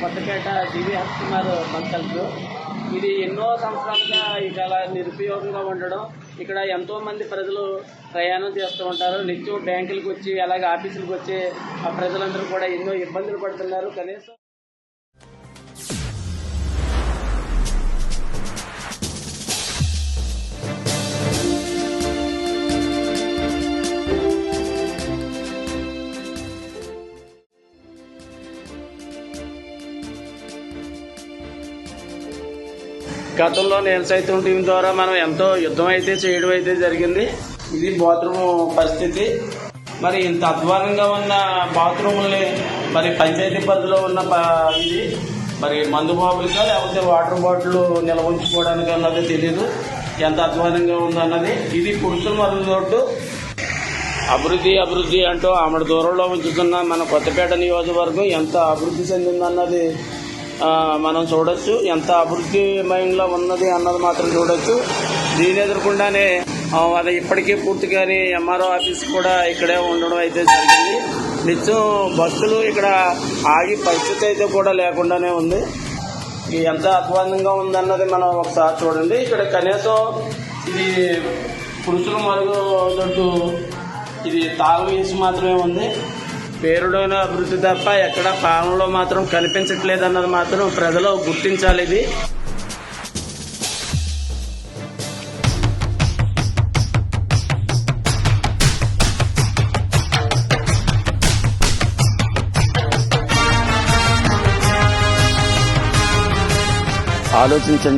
Kothapeta CVR Kumar బంకల్స్ ఇది ఎన్నో సంవత్సరాలుగా ఇక నిరుపయోగంగా ఉండడం. ఇక్కడ ఎంతో మంది ప్రజలు ప్రయాణం చేస్తూ ఉంటారు. నిత్యం బ్యాంకులకు వచ్చి అలాగే ఆఫీసులకు వచ్చి ఆ ప్రజలందరూ కూడా ఎన్నో ఇబ్బందులు పడుతున్నారు. కనీసం గతంలో నేను సైతం టీం ద్వారా మనం ఎంతో యుద్ధం అయితే చేయడం అయితే జరిగింది. ఇది బాత్రూమ్ పరిస్థితి. మరి ఇంత అధ్వానంగా ఉన్న బాత్రూముల్ని మరి పంచాయతీ పరిధిలో ఉన్న ఇది మరి మందు బాబులుగా లేకపోతే వాటర్ బాటిల్ నిల్వ ఉంచుకోవడానికి అన్నది తెలియదు ఎంత అధ్వానంగా ఉందన్నది. ఇది పురుషుల మరుగు రోడ్డు. అభివృద్ధి అభివృద్ధి అంటూ ఆమె దూరంలో ఉంచుతున్న మన కొత్తపేట నియోజకవర్గం ఎంత అభివృద్ధి చెందిందన్నది మనం చూడొచ్చు. ఎంత అభివృద్ధి మైండ్లో ఉన్నది అన్నది మాత్రం చూడొచ్చు. దీని ఎదురకుండానే ఆ, అది ఇప్పటికీ పూర్తిగాని ఎంఆర్ఓ ఆఫీస్ కూడా ఇక్కడే ఉండడం అయితే జరిగింది. నిత్యం బస్సులు ఇక్కడ ఆగి పరిస్థితి అయితే కూడా లేకుండానే ఉంది. ఇది ఎంత అధ్వానంగా ఉందన్నది మనం ఒకసారి చూడండి. ఇక్కడ కనీసం ఇది పురుషుల మరుగు ఇది తాళం వేసి మాత్రమే ఉంది. పేరుడైన అభివృద్ధి తప్ప ఎక్కడ పాలనలో మాత్రం కనిపించట్లేదు అన్నది మాత్రం ప్రజలు గుర్తించాలి ఇది. ఆలోచించండి.